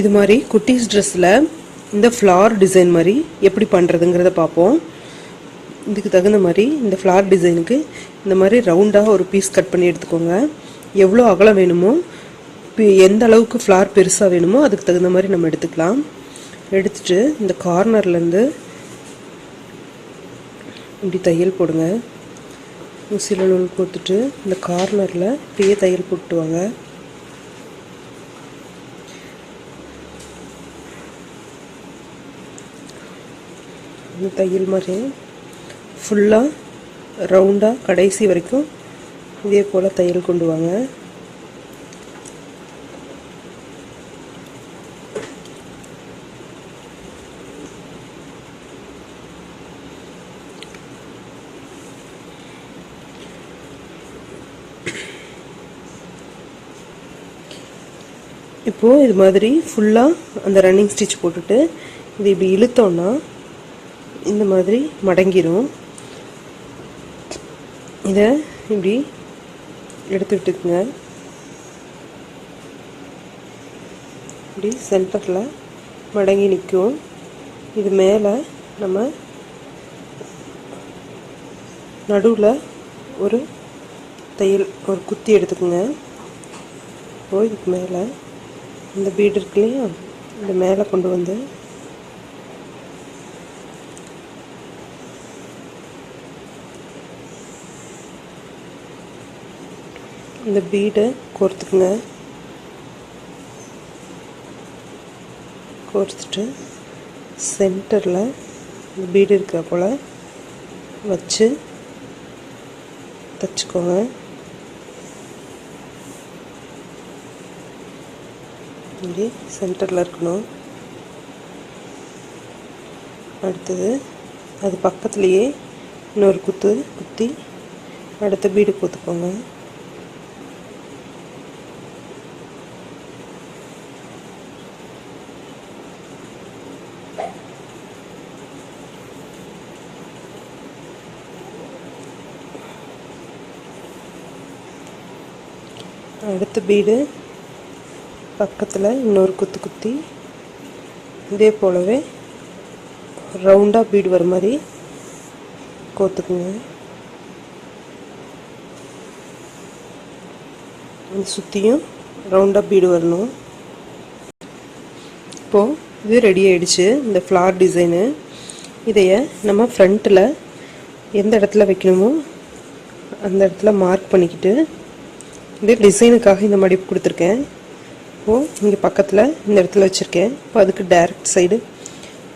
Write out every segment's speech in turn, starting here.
இது மாதிரி குட்டீஸ் ட்ரெஸ்ஸில் இந்த ஃப்ளார் டிசைன் மாதிரி எப்படி பண்ணுறதுங்கிறத பார்ப்போம். இதுக்கு தகுந்த மாதிரி இந்த ஃப்ளார் டிசைனுக்கு இந்த மாதிரி ரவுண்டாக ஒரு பீஸ் கட் பண்ணி எடுத்துக்கோங்க. எவ்வளோ அகலம் வேணுமோ எந்த அளவுக்கு ஃப்ளார் பெருசாக வேணுமோ அதுக்கு தகுந்த மாதிரி நம்ம எடுத்துக்கலாம். எடுத்துட்டு இந்த கார்னர்லேருந்து இப்படி தையல் போடுங்க. ஊசியில் நூல் போட்டுட்டு இந்த கார்னரில் இப்படியே தையல் போட்டு இந்த தையல் மாதிரி ஃபுல்லாக ரவுண்டாக கடைசி வரைக்கும் இதே போல் தையல் கொண்டு வாங்க. இப்போது இது மாதிரி ஃபுல்லாக அந்த ரன்னிங் ஸ்டிச் போட்டுட்டு இது இப்படி இழுத்தோன்னா இந்த மாதிரி மடங்கிடும் இதை இப்படி எடுத்து விட்டுக்குங்க. இப்படி சென்டரில் மடங்கி நிற்கும். இது மேலே நம்ம நடுவில் ஒரு தையல் ஒரு குத்தி எடுத்துக்கோங்க. இப்போ இதுக்கு மேலே. இந்த பீடு இருக்கு இல்லையா? இந்த மேலே கொண்டு வந்து இந்த பீடை கோர்த்துக்குங்க. கோர்த்துட்டு சென்டரில் இந்த பீடு இருக்கிற போல் வச்சு தச்சுக்கோங்க. இப்படி சென்டரில் இருக்கணும். அடுத்தது அது பக்கத்துலேயே இன்னொரு குத்து குத்தி அடுத்த பீடு குத்துக்கோங்க அடுத்த பீடு பக்கத்தில் இன்னொரு குத்து குத்தி. இதே போலவே ரவுண்டாக பீடு வர மாதிரி கோத்துக்குங்க. சுற்றியும் ரவுண்டாக பீடு வரணும். இப்போது இது ரெடி ஆகிடுச்சு இந்த ஃப்ளார் டிசைனு இதைய நம்ம ஃப்ரண்ட்டில் எந்த இடத்துல வைக்கணுமோ அந்த இடத்துல மார்க் பண்ணிக்கிட்டு இது டிசைனுக்காக இந்த மடிப்பு கொடுத்துருக்கேன். இப்போது இங்கே பக்கத்தில் இந்த இடத்துல வச்சுருக்கேன். இப்போ அதுக்கு direct side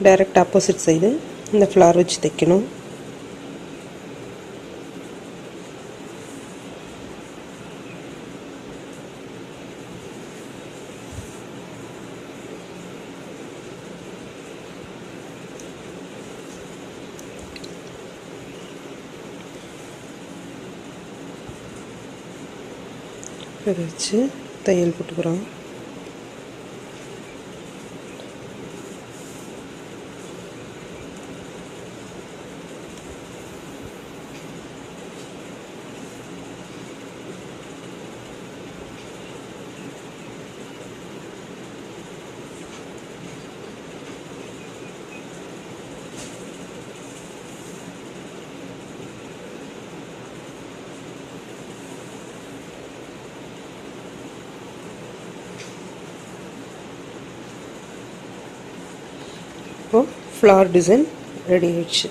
direct opposite side இந்த ஃப்ளார் வச்சு தைக்கணும். இதை வச்சு தையல் போட்டுக்கிறோம். இப்போ ஃப்ளார் டிசைன் ரெடி ஆயிடுச்சு